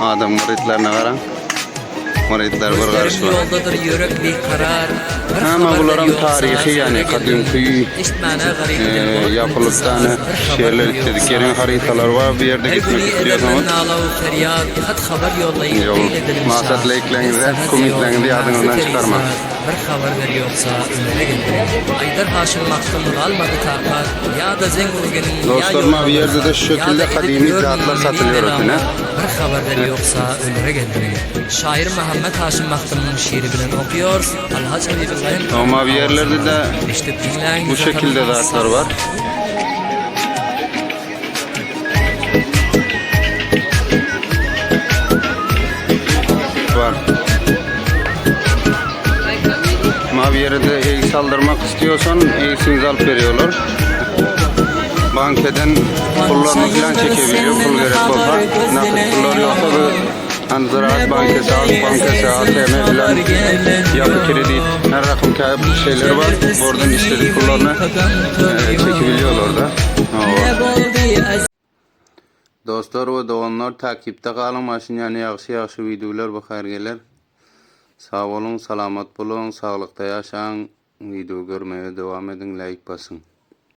Adam muritlerine karan. Muritler bir karşı var. Yoldadır yürek bir karar. Ama bunların tarihi yani. İşitmene garip e, yapılıp tane şehirler istedikleri haritalar var. Bir yerde gitmek istiyorsanız Yol, maksatla ekleğinize, Sana kum diyor, ekleğinizi adını ondan nazik çıkarma. Bir haber veriyorsa ömre geldi. Aydar Haşim Maktum'u almadı takat. Ya da Zengulgen'in ya Dostlarıma bir yerde de şu şekilde kadimi zatlar satılıyor ötüne. Bir haber veriyorsa ömre geldi. Şair Muhammed Haşim Maktum'un şiiri bilen okuyor. Alhaç Habibullah'ın Ama bir yerlerde de işte bu şekilde zatlar. Var. Ama bir yere de eğik saldırmak istiyorsan eğiksinizi alıp veriyorlar. Bankadan pullarını falan çekebiliyor. Pul gerek olsa. Nakit pullar yoksa bu hani Ziraat Bankası, Halk Bankası, ATM falan yapı kredi her rakım kayıp şeyleri var. Oradan istedik pullarını e, çekebiliyorlar orada. Oo. Dostlar ve doğanlar takipte kalın maşın yani yaxşı yaxşı videolar bakar gelir. Sağ olun, salamat bulun, sağlıkta yaşayın. Video görmeye devam edin, like basın.